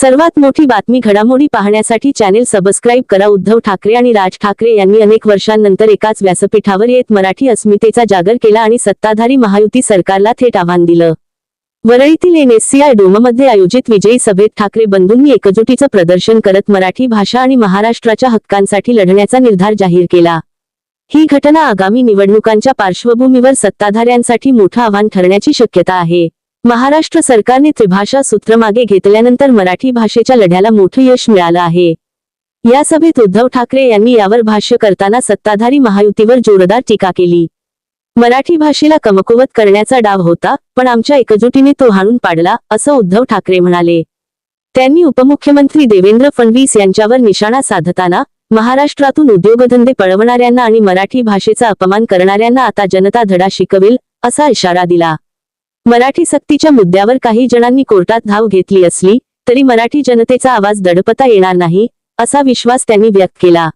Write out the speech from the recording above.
सर्वात मोठी बातमी घडामोडी पाहण्यासाठी चॅनेल सबस्क्राईब करा. उद्धव ठाकरे आणि राज ठाकरे यांनी अनेक वर्षांनंतर एकाच व्यासपीठावर येत मराठी अस्मितेचा जागर केला आणि सत्ताधारी महायुती सरकारला थेट आव्हान दिलं. वरळीतील एनएससीआय डोममध्ये आयोजित विजयी सभेत ठाकरे बंधूंनी एकजुटीचं प्रदर्शन करत मराठी भाषा आणि महाराष्ट्राच्या हक्कांसाठी लढण्याचा निर्धार जाहीर केला. ही घटना आगामी निवडणुकांच्या पार्श्वभूमीवर सत्ताधाऱ्यांसाठी मोठं आव्हान ठरण्याची शक्यता आहे. महाराष्ट्र सरकारने त्रिभाषा सूत्र मागे घेतल्यानंतर मराठी भाषेच्या लढ्याला मोठं यश मिळालं आहे. या सभेत उद्धव ठाकरे यांनी यावर भाष्य करताना सत्ताधारी महायुतीवर जोरदार टीका केली. मराठी भाषेला कमकुवत करण्याचा डाव होता पण आमच्या एकजुटीने तो हाणून पाडला असं उद्धव ठाकरे म्हणाले. त्यांनी उपमुख्यमंत्री देवेंद्र फडणवीस यांच्यावर निशाणा साधताना महाराष्ट्रातून उद्योगधंदे पळवणाऱ्यांना आणि मराठी भाषेचा अपमान करणाऱ्यांना आता जनता धडा शिकवेल असा इशारा दिला. मराठी सक्तीच्या मुद्द्यावर काही जणांनी कोर्टात धाव घेतली असली तरी मराठी जनतेचा आवाज दडपता येणार नाही असा विश्वास त्यांनी व्यक्त केला.